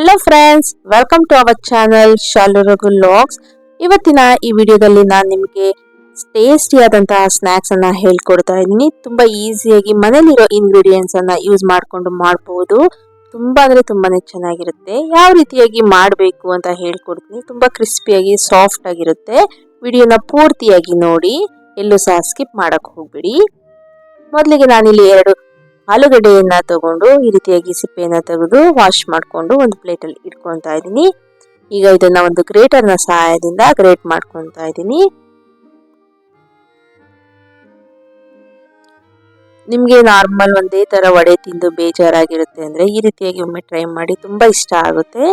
Hello friends welcome to our channel ಶಾಲುರಗು logs ಇವತ್ತಿನ ಈ ವಿಡಿಯೋದಲ್ಲಿ ನಾನು ನಿಮಗೆ ಟೇಸ್ಟಿಯಾದಂತಹ ಸ್ನ್ಯಾಕ್ಸ್ ಅನ್ನ ಹೇಳ್ಕೊಡ್ತಾ ಇದ್ದೀನಿ. ತುಂಬಾ ಈಸಿಯಾಗಿ ಮನೇಲಿರೋ ಇಂಗ್ರೀಡಿಯೆಂಟ್ಸ್ ಅನ್ನ ಯೂಸ್ ಮಾಡಿಕೊಂಡು ಮಾಡಬಹುದು ತುಂಬಾ ಅಂದ್ರೆ ತುಂಬಾನೇ ಚೆನ್ನಾಗಿರುತ್ತೆ. ಯಾವ ರೀತಿಯಾಗಿ ಮಾಡಬೇಕು ಅಂತ ಹೇಳ್ಕೊಡ್ತೀನಿ. ತುಂಬಾ ಕ್ರಿಸ್ಪಿಯಾಗಿ ಸಾಫ್ಟ್ ಆಗಿರುತ್ತೆ. ವಿಡಿಯೋನ ಪೂರ್ತಿಯಾಗಿ ನೋಡಿ. ಎಲ್ಲೂ ಸಹ ಸ್ಕಿಪ್ ಮಾಡಕ್ ಹೋಗ್ಬಿಡಿ. ಮೊದಲಿಗೆ ನಾನಿಲ್ಲಿ ಎರಡು ಆಲೂಗಡ್ಡೆಯನ್ನ ತಗೊಂಡು ಈ ರೀತಿಯಾಗಿ ಸಿಪ್ಪೆಯನ್ನ ತೆಗೆದು ವಾಶ್ ಮಾಡಿಕೊಂಡು ಒಂದು ಪ್ಲೇಟಲ್ಲಿ ಇಟ್ಕೊತಾ ಇದ್ದೀನಿ. ಈಗ ಇದನ್ನ ಒಂದು ಗ್ರೇಟರ್ನ ಸಹಾಯದಿಂದ ಗ್ರೇಟ್ ಮಾಡ್ಕೊತಾ ಇದ್ದೀನಿ. ನಿಮಗೆ ನಾರ್ಮಲ್ ಒಂದೇ ತರ ವಡೆ ತಿಂದು ಬೇಜಾರಾಗಿರುತ್ತೆ ಅಂದ್ರೆ ಈ ರೀತಿಯಾಗಿ ಒಮ್ಮೆ ಟ್ರೈ ಮಾಡಿ ತುಂಬಾ ಇಷ್ಟ ಆಗುತ್ತೆ.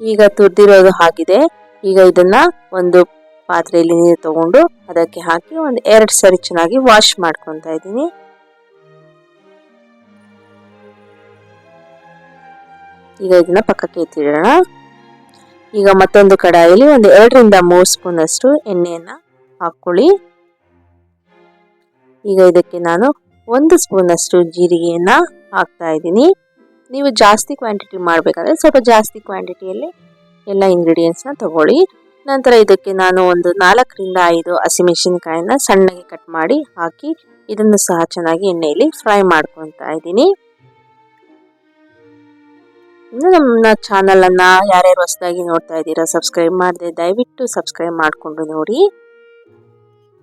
ಈಗ ತುರ್ದಿರೋದು ಆಗಿದೆ ಈಗ ಇದನ್ನ ಒಂದು ಪಾತ್ರೆಯಲ್ಲಿ ನೀರು ತಗೊಂಡು ಅದಕ್ಕೆ ಹಾಕಿ ಒಂದು ಎರಡು ಸರಿ ಚೆನ್ನಾಗಿ ವಾಶ್ ಮಾಡ್ಕೊತಾ ಇದ್ದೀನಿ. ಈಗ ಇದನ್ನ ಪಕ್ಕಕ್ಕೆ ಎತ್ತಿಡೋಣ. ಈಗ ಮತ್ತೊಂದು ಕಡಾಯಲ್ಲಿ ಒಂದು ಎರಡರಿಂದ ಮೂರು ಸ್ಪೂನ್ ಅಷ್ಟು ಎಣ್ಣೆಯನ್ನ ಹಾಕೊಳ್ಳಿ ಈಗ ಇದಕ್ಕೆ ನಾನು ಒಂದು ಸ್ಪೂನ್ ಅಷ್ಟು ಜೀರಿಗೆಯನ್ನ ಹಾಕ್ತಾ ಇದ್ದೀನಿ. ನೀವು ಜಾಸ್ತಿ ಕ್ವಾಂಟಿಟಿ ಮಾಡಬೇಕಾದ್ರೆ ಸ್ವಲ್ಪ ಜಾಸ್ತಿ ಕ್ವಾಂಟಿಟಿಯಲ್ಲಿ ಎಲ್ಲ ಇಂಗ್ರೀಡಿಯೆಂಟ್ಸ್ನ ತಗೊಳ್ಳಿ. ನಂತರ ಇದಕ್ಕೆ ನಾನು ಒಂದು ನಾಲ್ಕರಿಂದ ಐದು ಹಸಿಮೆಣಸಿನ್ಕಾಯನ್ನ ಸಣ್ಣಗೆ ಕಟ್ ಮಾಡಿ ಹಾಕಿ ಇದನ್ನು ಸಹ ಚೆನ್ನಾಗಿ ಎಣ್ಣೆಯಲ್ಲಿ ಫ್ರೈ ಮಾಡ್ಕೊತಾ ಇದ್ದೀನಿ. ಇನ್ನು ನಮ್ಮ ಚಾನಲನ್ನು ಯಾರ್ಯಾರು ಹೊಸದಾಗಿ ನೋಡ್ತಾ ಇದ್ದೀರಾ ಸಬ್ಸ್ಕ್ರೈಬ್ ಮಾಡಿದೆ ದಯವಿಟ್ಟು ಸಬ್ಸ್ಕ್ರೈಬ್ ಮಾಡಿಕೊಂಡು ನೋಡಿ.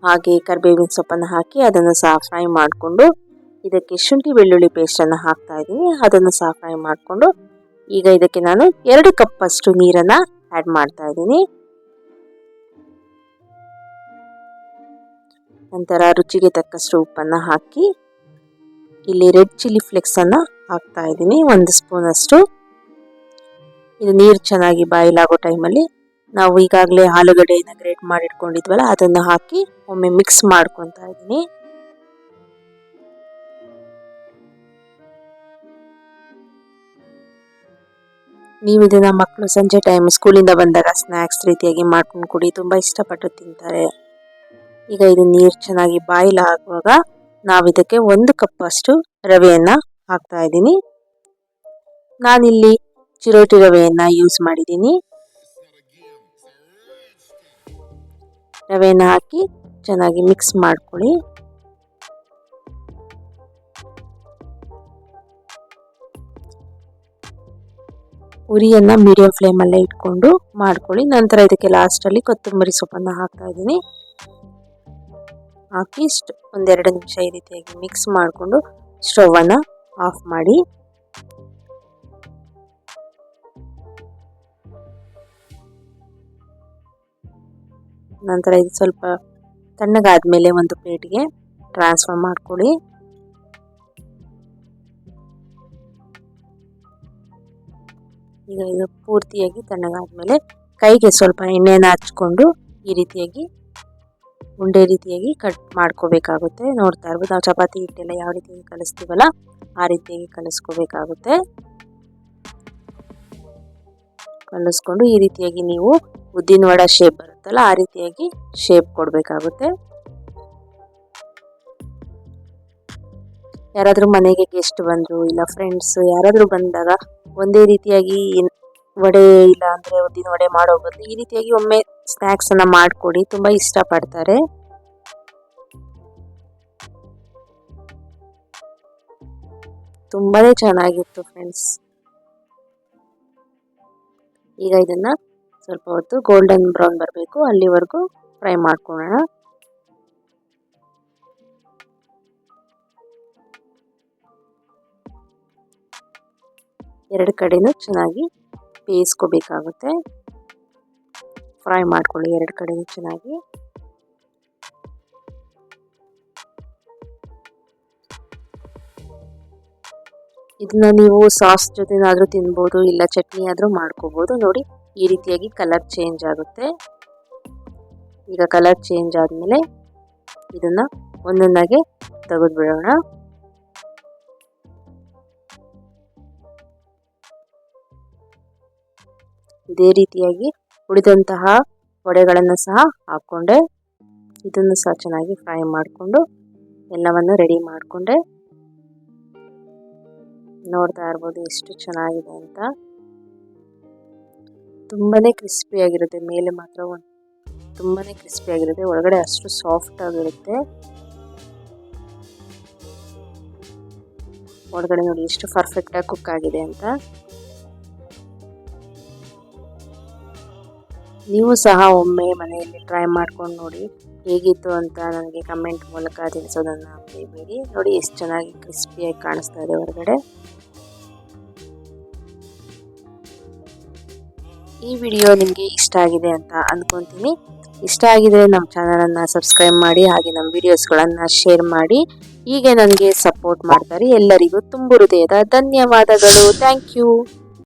ಹಾಗೆ ಕರಿಬೇವಿನ ಸೊಪ್ಪನ್ನು ಹಾಕಿ ಅದನ್ನು ಸಹ ಫ್ರೈ ಮಾಡಿಕೊಂಡು, ಇದಕ್ಕೆ ಶುಂಠಿ ಬೆಳ್ಳುಳ್ಳಿ ಪೇಸ್ಟನ್ನು ಹಾಕ್ತಾ ಇದ್ದೀನಿ. ಅದನ್ನು ಸಹ ಫ್ರೈ ಮಾಡಿಕೊಂಡು, ಈಗ ಇದಕ್ಕೆ ನಾನು ಎರಡು ಕಪ್ಪಷ್ಟು ನೀರನ್ನು ಆ್ಯಡ್ ಮಾಡ್ತಾ ಇದ್ದೀನಿ. ನಂತರ ರುಚಿಗೆ ತಕ್ಕಷ್ಟು ಉಪ್ಪನ್ನು ಹಾಕಿ, ಇಲ್ಲಿ ರೆಡ್ ಚಿಲ್ಲಿ ಫ್ಲೆಕ್ಸನ್ನು ಹಾಕ್ತಾ ಇದ್ದೀನಿ. ಒಂದು ಸ್ಪೂನ್ ಅಷ್ಟು. ಇದು ನೀರು ಚೆನ್ನಾಗಿ ಬಾಯ್ಲ್ ಆಗೋ ಟೈಮಲ್ಲಿ ನಾವು ಈಗಾಗಲೇ ಆಲೂಗಡ್ಡೆಯನ್ನು ಗ್ರೇಟ್ ಮಾಡಿ ಇಟ್ಕೊಂಡಿದ್ವಲ್ಲ ಅದನ್ನು ಹಾಕಿ ಒಮ್ಮೆ ಮಿಕ್ಸ್ ಮಾಡ್ಕೊತಾ ಇದ್ದೀನಿ. ನೀವು ಇದನ್ನ ಮಕ್ಕಳು ಸಂಜೆ ಟೈಮ್ ಸ್ಕೂಲಿಂದ ಬಂದಾಗ ಸ್ನ್ಯಾಕ್ಸ್ ರೀತಿಯಾಗಿ ಮಾಡ್ಕೊಂಡು ಕುಡಿ ತುಂಬ ಇಷ್ಟಪಟ್ಟು ತಿಂತಾರೆ. ಈಗ ಇದು ನೀರು ಚೆನ್ನಾಗಿ ಬಾಯ್ಲ್ ಆಗುವಾಗ ನಾವು ಇದಕ್ಕೆ ಒಂದು ಕಪ್ ಅಷ್ಟು ರವೆಯನ್ನು ಹಾಕ್ತಾ ಇದ್ದೀನಿ. ನಾನಿಲ್ಲಿ ಚಿರೋಟಿ ರವೆಯನ್ನು ಯೂಸ್ ಮಾಡಿದ್ದೀನಿ ರವೆಯನ್ನು ಹಾಕಿ ಚೆನ್ನಾಗಿ ಮಿಕ್ಸ್ ಮಾಡ್ಕೊಳ್ಳಿ. ಉರಿಯನ್ನು ಮೀಡಿಯಂ ಫ್ಲೇಮಲ್ಲೇ ಇಟ್ಕೊಂಡು ಮಾಡ್ಕೊಳ್ಳಿ. ನಂತರ ಇದಕ್ಕೆ ಲಾಸ್ಟಲ್ಲಿ ಕೊತ್ತಂಬರಿ ಸೊಪ್ಪನ್ನು ಹಾಕ್ತಾ ಇದ್ದೀನಿ. ಹಾಕಿ ಒಂದೆರಡು ನಿಮಿಷ ಈ ರೀತಿಯಾಗಿ ಮಿಕ್ಸ್ ಮಾಡಿಕೊಂಡು ಸ್ಟವನ್ನು ಆಫ್ ಮಾಡಿ. ನಂತರ ಇದು ಸ್ವಲ್ಪ ತಣ್ಣಗಾದ್ಮೇಲೆ ಒಂದು ಪ್ಲೇಟ್ಗೆ ಟ್ರಾನ್ಸ್ಫರ್ ಮಾಡ್ಕೊಳ್ಳಿ. ಈಗ ಇದು ಪೂರ್ತಿಯಾಗಿ ತಣ್ಣಗಾದ್ಮೇಲೆ ಕೈಗೆ ಸ್ವಲ್ಪ ಎಣ್ಣೆನ ಹಚ್ಕೊಂಡು ಈ ರೀತಿಯಾಗಿ ಉಂಡೆ ರೀತಿಯಾಗಿ ಕಟ್ ಮಾಡ್ಕೋಬೇಕಾಗುತ್ತೆ. ನೋಡ್ತಾ ಇರ್ಬೋದು ನಾವು ಚಪಾತಿ, ಹಿಟ್ಟೆಲ್ಲ ಯಾವ ರೀತಿಯಾಗಿ ಕಲಿಸ್ತೀವಲ್ಲ ಆ ರೀತಿಯಾಗಿ ಕಲಿಸ್ಕೋಬೇಕಾಗುತ್ತೆ. ಕಲಿಸ್ಕೊಂಡು ಈ ರೀತಿಯಾಗಿ ನೀವು ಉದ್ದಿನ ವಡ ಶೇಪ್ ಬರುತ್ತಲ್ಲ, ಆ ರೀತಿಯಾಗಿ ಶೇಪ್ ಕೊಡಬೇಕಾಗುತ್ತೆ. ಯಾರಾದರೂ ಮನೆಗೆ ಗೆಸ್ಟ್ ಬಂದರು, ಇಲ್ಲ ಫ್ರೆಂಡ್ಸ್ ಯಾರಾದರೂ ಬಂದಾಗ ಒಂದೇ ರೀತಿಯಾಗಿ ವಡೆ ಇಲ್ಲ ಅಂದರೆ ಉದ್ದಿನ ವಡೆ ಮಾಡೋ ಬದಲು ಈ ರೀತಿಯಾಗಿ ಒಮ್ಮೆ ಸ್ನ್ಯಾಕ್ಸನ್ನು ಮಾಡಿಕೊಡಿ, ತುಂಬ ಇಷ್ಟಪಡ್ತಾರೆ. ತುಂಬಾ ಚೆನ್ನಾಗಿತ್ತು ಫ್ರೆಂಡ್ಸ್ ಈಗ ಇದನ್ನು ಸ್ವಲ್ಪ ಹೊತ್ತು ಗೋಲ್ಡನ್ ಬ್ರೌನ್ ಬರಬೇಕು. ಅಲ್ಲಿವರೆಗೂ ಫ್ರೈ ಮಾಡ್ಕೊಳ್ಳೋಣ. ಎರಡು ಕಡೆನೂ ಚೆನ್ನಾಗಿ ಬೇಯಿಸ್ಕೋಬೇಕಾಗುತ್ತೆ. ಫ್ರೈ ಮಾಡ್ಕೊಳ್ಳಿ ಎರಡು ಕಡೆನೂ ಚೆನ್ನಾಗಿ. ಇದನ್ನ ನೀವು ಸಾಸ್ ಜೊತೆನಾದರೂ ತಿನ್ಬೋದು, ಇಲ್ಲ ಚಟ್ನಿ ಆದರೂ ಮಾಡ್ಕೋಬೋದು. ನೋಡಿ ಈ ರೀತಿಯಾಗಿ ಕಲರ್ ಚೇಂಜ್ ಆಗುತ್ತೆ. ಈಗ ಕಲರ್ ಚೇಂಜ್ ಆದಮೇಲೆ ಒಂದೊಂದಾಗಿ ತೆಗೆದು ತೆಗೆದುಬಿಡೋಣ. ಇದೇ ರೀತಿಯಾಗಿ ಉಳಿದಂತಹ ವಡೆಗಳನ್ನು ಸಹ ಹಾಕ್ಕೊಂಡೆ. ಇದನ್ನು ಸಹ ಚೆನ್ನಾಗಿ ಫ್ರೈ ಮಾಡಿಕೊಂಡು ಎಲ್ಲವನ್ನು ರೆಡಿ ಮಾಡಿಕೊಂಡೆ. ನೋಡ್ತಾ ಇರ್ಬೋದು ಎಷ್ಟು ಚೆನ್ನಾಗಿದೆ ಅಂತ. ತುಂಬಾನೇ ಕ್ರಿಸ್ಪಿ ಆಗಿರುತ್ತೆ. ಮೇಲೆ ಮಾತ್ರ ಒಂದು ತುಂಬಾ ಕ್ರಿಸ್ಪಿ ಆಗಿರುತ್ತೆ. ಒಳಗಡೆ ಅಷ್ಟು ಸಾಫ್ಟ್ ಆಗಿರುತ್ತೆ. ಒಳಗಡೆ ನೋಡಿ ಎಷ್ಟು ಪರ್ಫೆಕ್ಟ್ ಆಗಿ ಕುಕ್ ಆಗಿದೆ ಅಂತ. ನೀವು ಸಹ ಒಮ್ಮೆ ಮನೆಯಲ್ಲಿ ಟ್ರೈ ಮಾಡ್ಕೊಂಡು ನೋಡಿ ಹೇಗಿತ್ತು ಅಂತ ನನಗೆ ಕಮೆಂಟ್ ಮೂಲಕ ತಿಳಿಸೋದನ್ನ ಬೇಬೇಡಿ ನೋಡಿ, ಎಷ್ಟು ಚೆನ್ನಾಗಿ ಕ್ರಿಸ್ಪಿಯಾಗಿ ಕಾಣಿಸ್ತಾ ಇದೆ ಹೊರಗಡೆ. ಈ ವಿಡಿಯೋ ನಿಮಗೆ ಇಷ್ಟ ಆಗಿದೆ ಅಂತ ಅಂದ್ಕೊತೀನಿ ಇಷ್ಟ ಆಗಿದ್ರೆ ನಮ್ಮ ಚಾನಲನ್ನು ಸಬ್ಸ್ಕ್ರೈಬ್ ಮಾಡಿ, ಹಾಗೆ ನಮ್ಮ ವಿಡಿಯೋಸ್ಗಳನ್ನು ಶೇರ್ ಮಾಡಿ. ಹೀಗೆ ನನಗೆ ಸಪೋರ್ಟ್ ಮಾಡ್ತಾರೆ ಎಲ್ಲರಿಗೂ ತುಂಬು ಹೃದಯದ ಧನ್ಯವಾದಗಳು. Thank you